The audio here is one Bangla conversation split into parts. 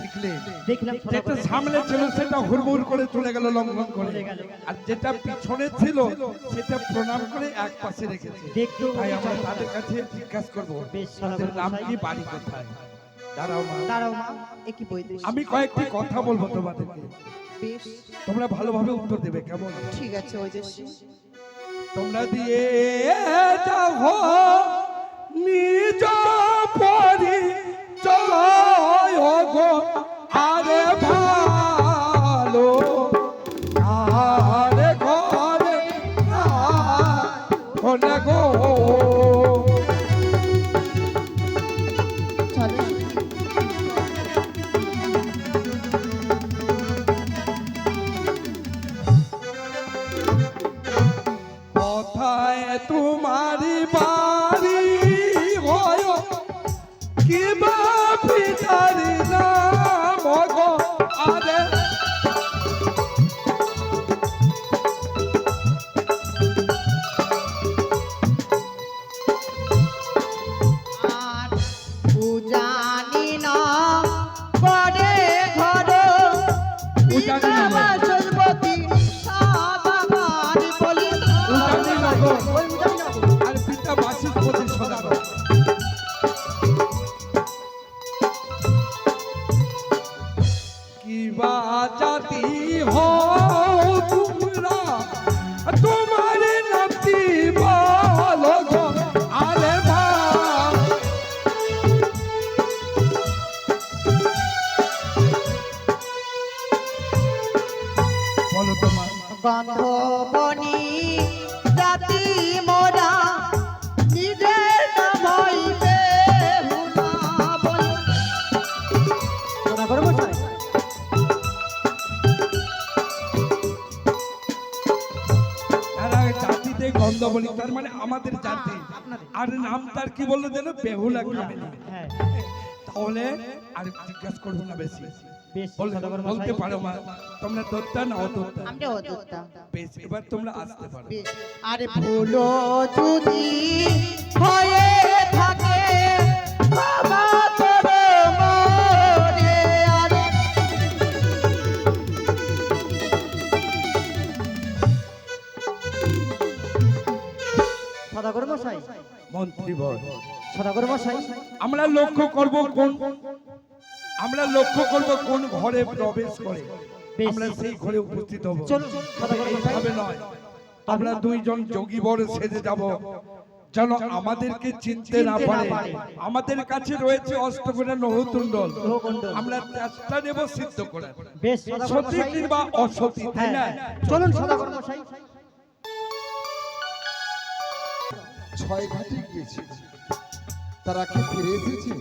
দেখলে। দেখলাম যেটা সামনে ছিল সেটা হুড়মুড় করে চলে গেল লঙ্ঘন করে। আর যেটা পিছনে ছিল সেটা প্রণাম করে এক পাশে রেখেছে। তাই আমরা তাদের কাছে জিজ্ঞাসা করব তাদের নাম কি বাড়ি কোথায়? দাঁড়াও মা। দাঁড়াও মা এ কি বৈদেশ আমি কয়েকটি কথা বলব তোমাদেরকে। তোমরা ভালোভাবে উত্তর দেবে কেমন? ঠিক আছে বৈদেশী তোমরা দিয়ে যাও নিজ পরি Let's go. জাতিতে বলি তার মানে আমাদের জাতি। আর নাম তার কি বলল যেন? বেহুলা কামিনী হ্যাঁ। তাহলে আর জিজ্ঞাসা করব না বেশি। বলতে পারো মা তোমরা দত্তা না অদত্তা আমরা অদুত্তা বেশ এবার তোমরা আসতে পারো। আরে ভুলো যদি হয়ে থাকে সদাগর মশাই। মন্ত্রী বল। সদাগর মশাই। আমরা লক্ষ্য করব কোন আমরা লক্ষ্য করব কোন ঘরে প্রবেশ করে। আমরা সেই ঘরে উপস্থিত হব। এইভাবে নয়। আমরা দুইজন যোগী বর সেজে যাব। যেন আমাদেরকে চিনতে না পারে। আমাদের কাছে রয়েছে অষ্টগুণা নহুতুণ্ডল। আমরা চেষ্টা নেব সিদ্ধ করার। সতী কিংবা অসতী তাই হ্যাঁ না চলুন সদাগর মশাই। ছয় ঘাটে গিয়েছি। তারা কি ফিরে এসেছে?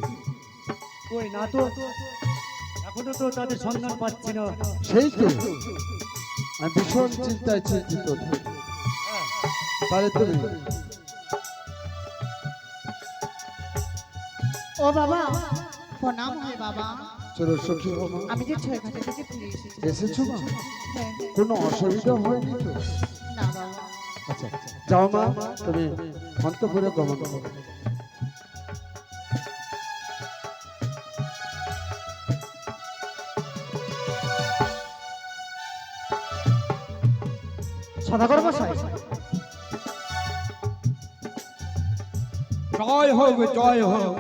কই না তো। এখনও তো তাদের সন্ধান পাচ্ছি না। সেই তো। আমি ভীষণ চিন্তায় চিন্তিত। তাহলে তুমি? ও বাবা প্রণাম হয় বাবা। চলো সখী বাবা। আমি যে ছয় ঘাটা থেকে ফিরে এসেছি। এসেছ মা? হ্যাঁ। কোনো অসুবিধা হয়নি তো? আচ্ছা যাও মা তুমি অন্তপুরে গমন করো। সদাগর মশাই। জয় হোক জয় হোক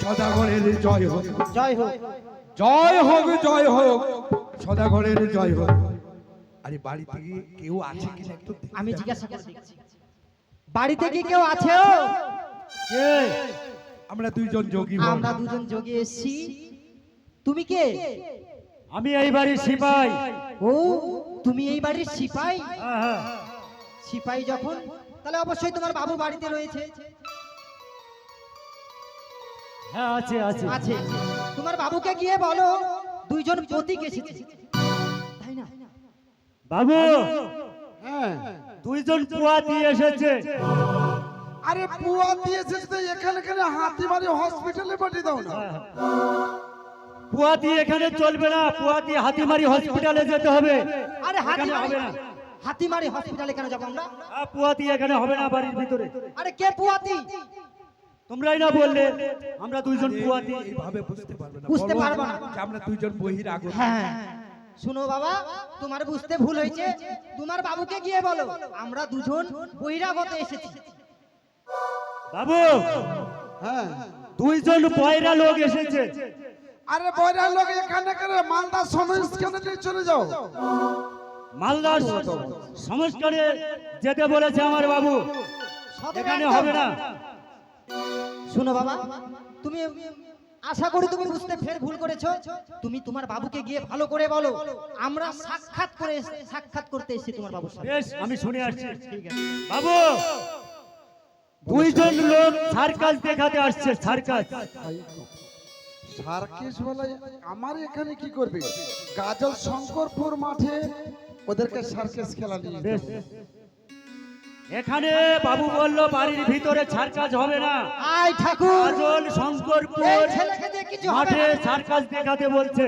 সদাগরের জয় হোক। জয় হোক। জয় হোক জয় হোক সদাগরের জয় হোক। আরে বাড়িতে গিয়ে কেউ আছে কিনা একটু আমি জিজ্ঞাসা করে দেখছি বাড়িতে কি কেউ আছে? ও কে? আমরা দুইজন যোগী আমরা দুজন যোগে এসেছি। তুমি কে? আমি এই বাড়ির সিপাই। ও তুমি এই বাড়ির সিপাই? হ্যাঁ, হ্যাঁ। সিপাই যখন তাহলে অবশ্যই তোমার বাবু বাড়িতে রয়েছে। হ্যাঁ আছে আছে। আছে। তোমার বাবুকে গিয়ে বলো দুইজন প্রতীক এসেছে। বাবু! হ্যাঁ। দুইজন পুয়াতি এসেছে। আরে পুয়া দিয়েছে তো এখানে এখানে হাতিমারি হসপিটালে পাঠিয়ে দাও না। পুয়াতি এখানে চলবে না পুয়াতি হাতিমারি হসপিটালে যেতে হবে। আরে হাতিমারি হবে না। হাতিমারি হসপিটালে কেন যাব আমরা? পুয়াতি এখানে হবে না বাড়ির ভিতরে। আরে কে পুয়াতি তোমরাই না বললে আমরা দুইজন পুয়াতি এইভাবে বুঝতে পারবে না। বুঝতে পারব না। আমরা দুইজন বহিরাগত। হ্যাঁ। শুনো বাবা তোমার বুঝতে ভুল হয়েছে। তোমার বাবুকে গিয়ে বলো আমরা দুজন বহিরাগত এসেছি। বাবু! হ্যাঁ। দুইজন পয়রা লোক এসেছে। আরে বয়রা লোক এখানে করে মালদা নিয়ে চলে যাও। মালদার সংস্কারে যেতে বলেছে আমার বাবু। এখানে হবে না। শুনো বাবা তুমি আশা করি তুমি বুঝতে ফের ভুল করেছ। তুমি তোমার বাবুকে গিয়ে ভালো করে বলো। আমরা সাক্ষাৎ করে সাক্ষাৎ করতে এসেছি তোমার বাবুর সাথে। বেশ আমি শুনে আসছি। বাবু! দুইজন লোক সার্কাস দেখাতে আসছে সার্কাস। সার্কিস বলে আমার এখানে কি করবে? গাজল শঙ্করপুর মাঠে ওদেরকে সার্কেস খেলা নিয়ে। এখানে বাবু বলল বাড়ির ভিতরে সার্কাস হবে না। আয় ঠাকুর। কাজল শঙ্করপুর মাঠে না। সার্কাস দেখাতে বলছে।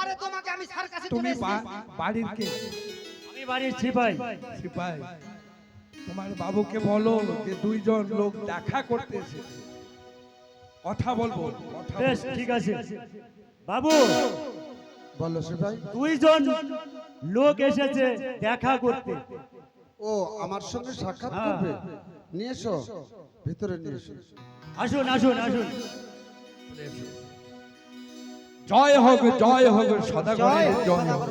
আরে তোমাকে আমি সার্কাসে তুমি বাড়ির কে? আমি বাড়ির সিপাই। সিপাই। তোমার বাবুকে বলো যে দুইজন লোক দেখা করতে এসেছে। কথা বলব বেশ ঠিক আছে। বাবু বলো সেটাই দুইজন লোক এসেছে দেখা করতে। ও আমার সঙ্গে সাক্ষাৎ হ্যাঁ। করবে? নিয়ে এসো ভিতরে নিয়ে এসো। আসুন আসুন আসুন। জয় হোক জয় হোক সদাগরের জয় হোক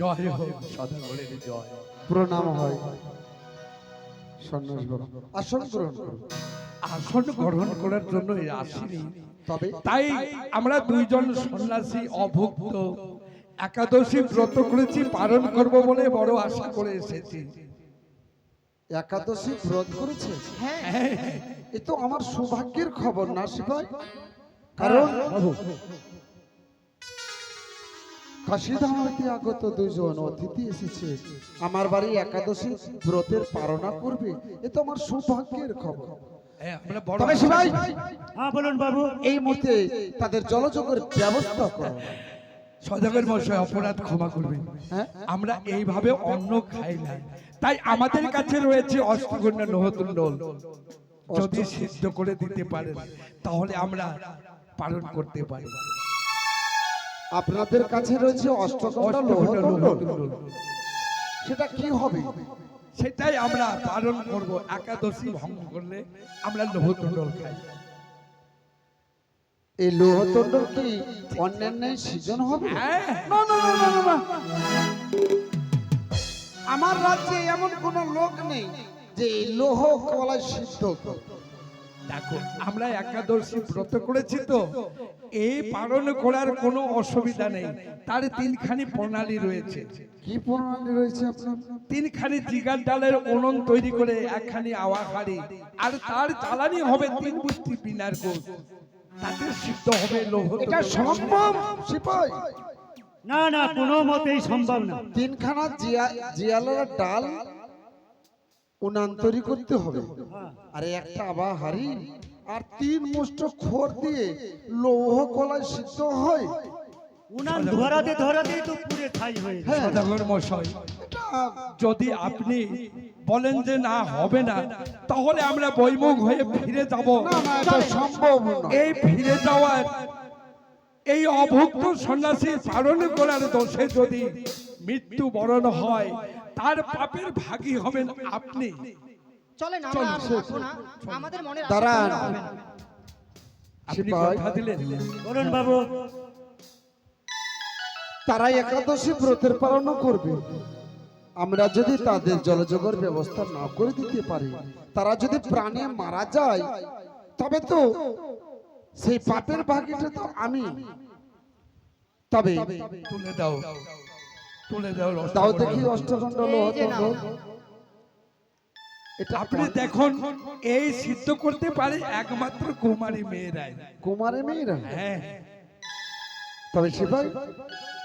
জয় হোক। সদাগরের জয় প্রণাম হয় সন্ন্যাস বাবা। আসন গ্রহণ করো আসন গ্রহণ করার জন্য আসিনি তবে তাই আমরা দুইজন সন্ন্যাসী অভুক্ত। একাদশী ব্রত করেছি পালন করব বলে বড় আশা করে এসেছি। একাদশী ব্রত করেছে? হ্যাঁ। এ তো আমার সৌভাগ্যের খবর না সিপাই কারণ কাশিধাম হইতে আগত দুইজন অতিথি এসেছে। আমার বাড়ি একাদশী ব্রতের পালনা করবে এ তো আমার সৌভাগ্যের খবর। হ্যাঁ, তবে সিপাই হ্যাঁ বলুন বাবু। এই মুহূর্তে তাদের জলযোগের ব্যবস্থা করো। সদাগর মশাই অপরাধ ক্ষমা করবেন হ্যাঁ? আমরা এইভাবে অন্ন খাই না। তাই আমাদের কাছে রয়েছে অষ্টগণ্য নহতুণ্ডল যদি সিদ্ধ করে দিতে পারেন তাহলে আমরা পালন করতে পারি। আপনাদের কাছে রয়েছে সেটা কি হবে? সেটাই আমরা পালন করব। একাদশী ভঙ্গ করলে আমরা নহতুণ্ডল খাই। এই লোহদণ্ড কি অন্যান্য সিজন হবে? হ্যাঁ। না না না না, না না। আমার রাজ্যে এমন কোন লোক নেই যে লোহ কলায় সিদ্ধ। দেখো আমরা একাদশী ব্রত করেছি তো। এই পালন করার কোনো অসুবিধা নেই। তার তিনখানি প্রণালী রয়েছে। কি প্রণালী রয়েছে আপনার? তিনখানি জিগার ডালের উনুন তৈরি করে একখানি আওয়া হাড়ি আর তার চালানি হবে তিন বুস্তি বিনার গোস তাতে সিদ্ধ হবে লৌহ এটা সম্ভব সিপাই। না না কোনো মতেই সম্ভব না। তিনখানা জিয়া জিয়ালার ডাল উনান তৈরি করতে হবে। আর একটা আবা হাড়ি আর তিন মুষ্ট খড় দিয়ে লৌহ কলায় সিদ্ধ হয়। উনান ধরাতে ধরাতেই তো পুরে ছাই হয়ে। হ্যাঁ। মশাই। এটা যদি আপনি বলেন যে না হবে না তাহলে আমরা বৈমুখ হয়ে ফিরে যাব। সম্ভব এই ফিরে যাওয়ার এই অভুক্ত সন্ন্যাসী পালন করার দোষে যদি মৃত্যু বরণ হয় তার পাপের ভাগী হবেন আপনি। চলেন আমরা আর থাকব না। আমাদের মনে দাঁড়ান। আপনি কথা দিলেন। বলুন বাবু। তারা একাদশী ব্রতের পালন করবে। আমরা যদি তাদের জলযোগের ব্যবস্থা না করে দিতে পারি তারা যদি প্রাণে মারা যায় তবে তো সেই পাপের ভাগিটা তো আমি। তবে তুলে দাও তুলে দাও তাও। দেখি অষ্টখণ্ড এটা আপনি দেখুন এই সিদ্ধ করতে পারে একমাত্র কুমারী মেয়েরাই। কুমারে মেয়েরা? হ্যাঁ। তবে সেভাই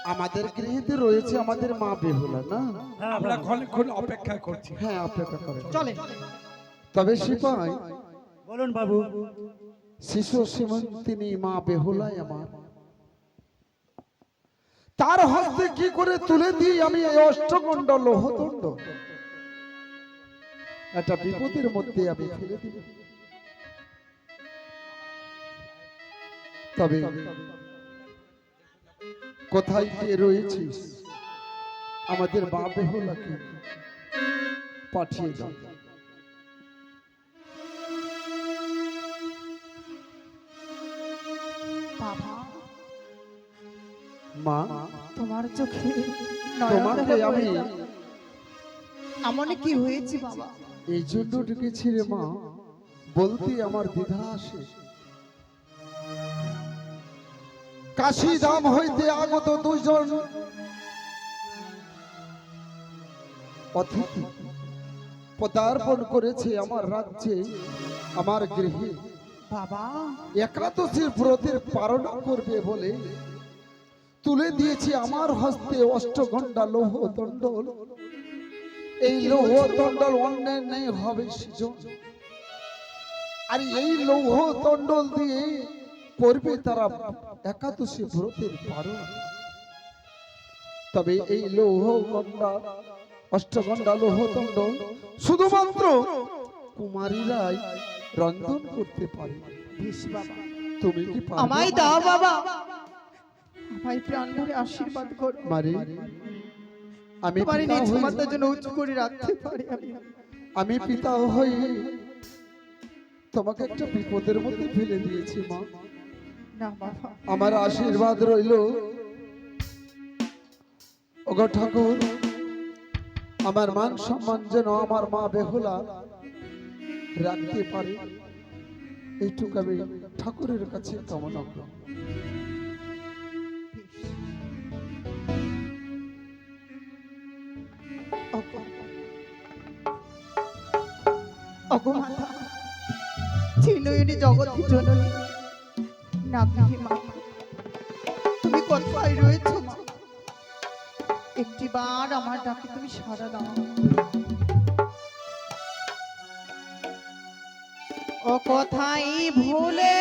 আমাদের গৃহীতে রয়েছে আমাদের মা বেহুলা না? হ্যাঁ আমরা বাবু। ক্ষণক্ষণ অপেক্ষা করছি। হ্যাঁ অপেক্ষা করেন চলেন। তবে সিপাই বলুন বাবু। শিশু সীমন্তিনী মা বেহুলাই আমার। তার হস্তে কি করে তুলে দিই আমি এই অষ্টগণ্ড লোহদণ্ড? একটা বিপদের মধ্যে আমি ফেলে দিব। তবে কোথায় কে রয়েছিস? আমাদের মা বেহুলাকে পাঠিয়ে দাও। মা তোমার চোখে তোমাকে আমি এমন কি হয়েছে বাবা? এই জন্য ডেকেছি রে মা। বলতে আমার দ্বিধা আসে। কাশি ধাম হইতে আগত দুইজন। অতিথি পদার্পণ করেছে আমার রাজ্যে আমার গৃহে। বাবা। একাদশীর ব্রতের পালন করবে বলে তুলে দিয়েছি আমার হস্তে অষ্টঘণ্টা লৌহ দণ্ডল এই লৌহ দণ্ডল অন্যের নেই হবে সৃজন। আর এই লৌহ দণ্ডল দিয়ে করবে তারা একাদশী ব্রতের পালন তবে এই লৌহ গন্ডা অষ্টগন্ডা লৌহ দণ্ডল শুধুমাত্র কুমারীরাই রন্ধন করতে পারে। তুমি কি আমায় দাও বাবা। আমায় প্রাণ ভরে আশীর্বাদ করো। মারি আমি পিতা নিজ মাতার জন্য উঁচু করে রাখতে পারি আমি। পিতা হই তোমাকে একটা বিপদের মধ্যে ফেলে দিয়েছি মা। আমার আশীর্বাদ রইল। ওগো ঠাকুর আমার মান সম্মান যেন আমার মা বেহুলা রাখতে পারে এইটুকু আমি ঠাকুরের কাছে কামনা করি। অগো অগো জগৎ জননী মা তুমি কোথায় রয়েছো, মা? একটি বার আমার ডাকে তুমি সারা দাও। ও কোথায় ভুলে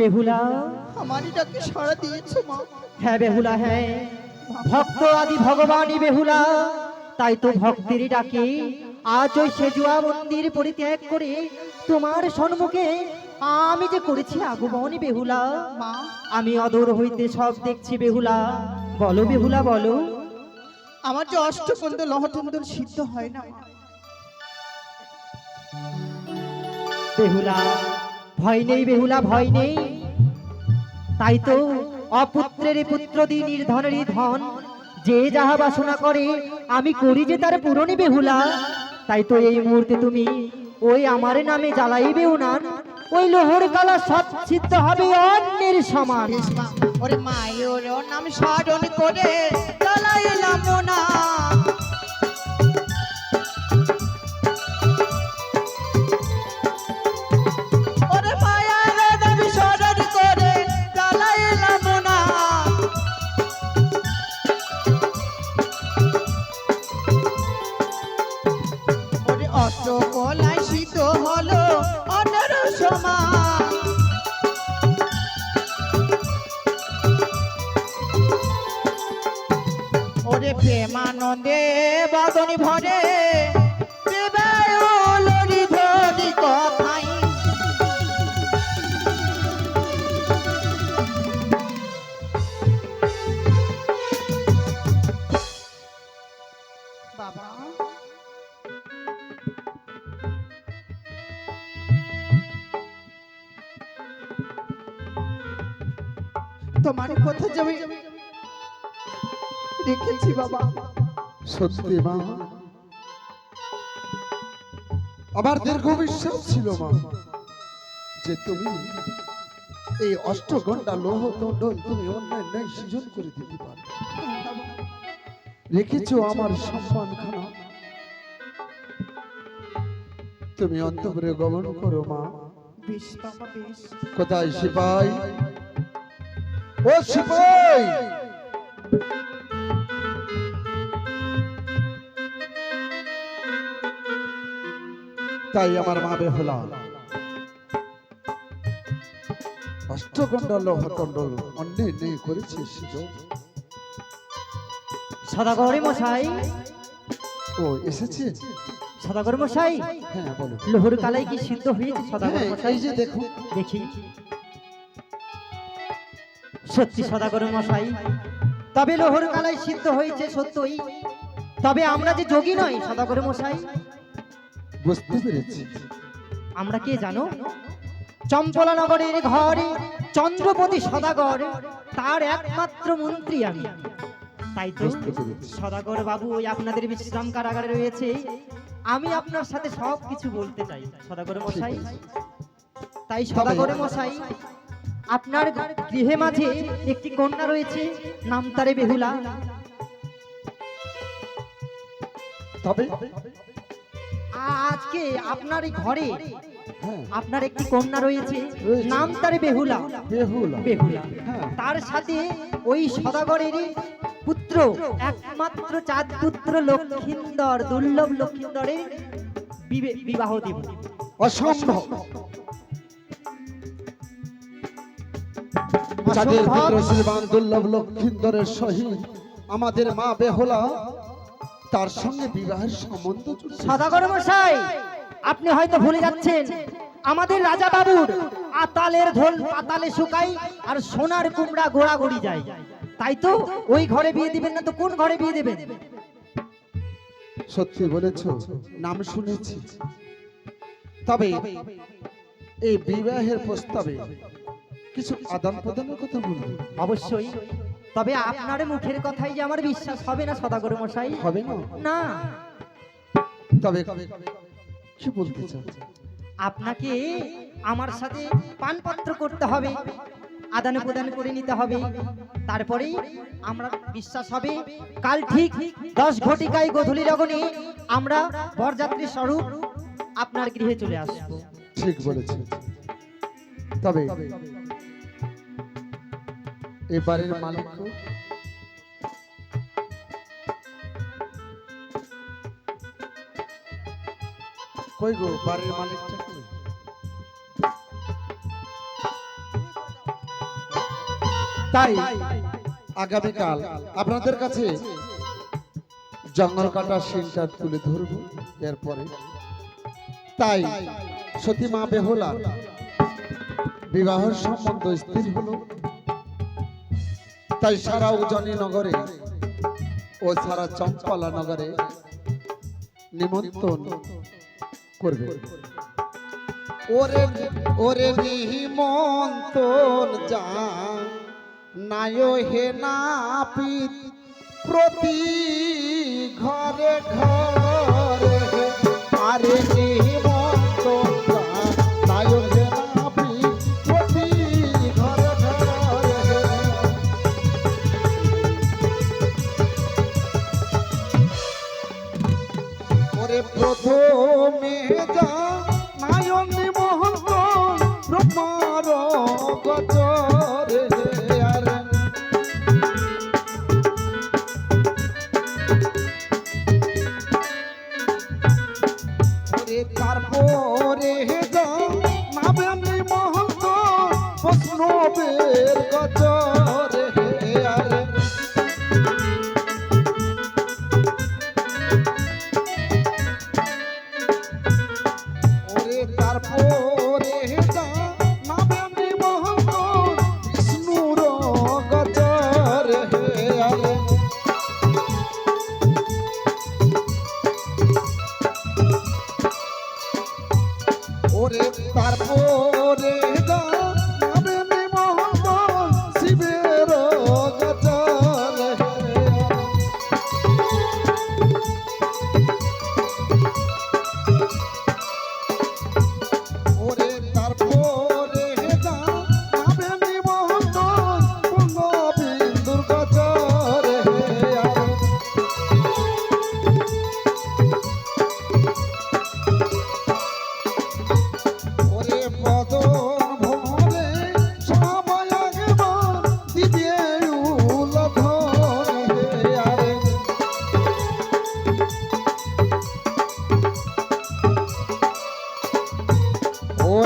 বেহুলা। আমারই ডাকে সাড়া দিয়েছ মা। হ্যাঁ বেহুলা হ্যাঁ। ভক্ত আদি ভগবানই বেহুলা। তাই তো ভক্তেরই ডাকে আজ ওই সেজুয়া মন্দির পরিত্যাগ করে তোমার সম্মুখে আমি যে করেছি আগমন বেহুলা। আমি অদূর হইতে সব দেখছি বেহুলা। বলো বেহুলা বলো। আমার যে অষ্টকন্দ লহটন্দন সিদ্ধ হয় না বেহুলা ভয় নেই বেহুলা ভয় নেই। তাই তো অপুত্রের পুত্র দিয়ে নির্ধনেরই ধন। যে যাহা বাসনা করে, আমি করি যে তার পূরণে বেহুলা। তাই তো এই মুহূর্তে তুমি ওই আমার নামে জ্বালাইবে উনান ওই লোহর কালা সিদ্ধ হবে অন্যের সমান। ওরে মায়ের নাম স্মরণ করে চালাইলাম না। প্রেমানন্দে বদনি ভরে তোমার কথা যাবে রেখেছি বাবা। সত্যি মা। আমার দীর্ঘ বিশ্বাস ছিল মা যে তুমি এই অষ্টঘণ্টা লোহ দণ্ডল তুমি অন্যায় ন্যায় সৃজন করে দিতে পারবে। রেখেছো আমার সম্মান খানা তুমি অন্তপুরে গমন করো মা। কোথায় সিপাই? ও সিপাই! তাই আমার মা বেহলা। অষ্টকণ্ডল লৌহকণ্ডল অন্যায় নেই করেছে সুযোগ সদাগর মশাই। ও এসেছে? সদাগর মশাই। হ্যাঁ বলো। লোহর কালাই কি সিদ্ধ হয়েছে সদাগর হ্যাঁ, মশাই? যে দেখো। দেখি। সত্যি সদাগর মশাই। তবে লোহর কালাই সিদ্ধ হয়েছে সত্যই। তবে আমরা যে যোগী নই সদাগর মশাই। বুঝতে পেরেছি আমরা কে জানো? চম্পলা নগরের ঘরে চন্দ্রপতি সদাগর, তার একমাত্র মন্ত্রী আমি। তাই তো, সদাগর বাবু আপনাদের বিশ্রাম কারাগারে রয়েছে। আমি আপনার সাথে সব কিছু বলতে চাই, সদাগর মশাই। তাই সদাগর মশাই, আপনার গৃহে মাঝে একটি কন্যা রয়েছে, নাম তারে বেহুলা। তবে আজকে আপনার এই ঘরে হ্যাঁ। আপনার একটি কন্যা রয়েছে। নাম তার বেহুলা। বেহুলা। বেহুলা। হ্যাঁ। তার সাথে ওই সদাগরের পুত্র একমাত্র চাঁদ পুত্র লক্ষিন্দর দুর্লভ লক্ষিন্দরের বিবাহ দিব। অসম্ভব। অসম্ভব। পুত্র শ্রীমান দুর্লভ লক্ষিন্দরের সহিত আমাদের মা বেহলা তার সঙ্গে বিবাহের সম্বন্ধ। সদাগর মশাই আপনি হয়তো ভুলে যাচ্ছেন আমাদের রাজা বাবুর আতালের ঢোল পাতালে শুকাই আর সোনার কুমড়া গোড়াগড়ি যায়। তাই তো ওই ঘরে বিয়ে দিবেন না তো কোন ঘরে বিয়ে দেবেন? সত্যি বলেছ নাম শুনেছি। তবে এই বিবাহের প্রস্তাবে কিছু আদান প্রদানের কথা বলব। অবশ্যই। তবে আপনার মুখের কথাই যে আমার বিশ্বাস হবে না সদাগর মশাই? হবে না। না। তবে কি বলতে চাও? আপনাকে আমার সাথে পানপত্র করতে হবে আদান প্রদান করে নিতে হবে। তারপরেই আমরা বিশ্বাস হবে কাল ঠিক দশ ঘটিকায় গধূলি লগনে আমরা বরযাত্রী স্বরূপ আপনার গৃহে চলে আসব। ঠিক বলেছে। তবে এই বাড়ির মালিক কই গো, বাড়ির মালিকটা তাই? আগামীকাল আপনাদের কাছে জঙ্গল কাটা সিনটা তুলে ধরবো এরপরে। তাই, সতী মা বেহুলা, বিবাহের সম্বন্ধ স্থির হলো। তাই সারা উজনী নগরে ও সারা চম্পালা নগরে নিমন্ত্রণ করবে। ওরে ওরে নিমন্ত্রণ যা নায় হে নাপিত, প্রতি ঘরে ঘরে আরে নিমন্ত্রণ প্রথমে যা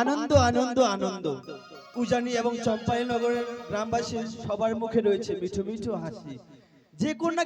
আনন্দ আনন্দ আনন্দ। উজানি এবং চম্পাই নগরের গ্রামবাসী সবার মুখে রয়েছে মিঠু মিঠু হাসি। যে কন্যা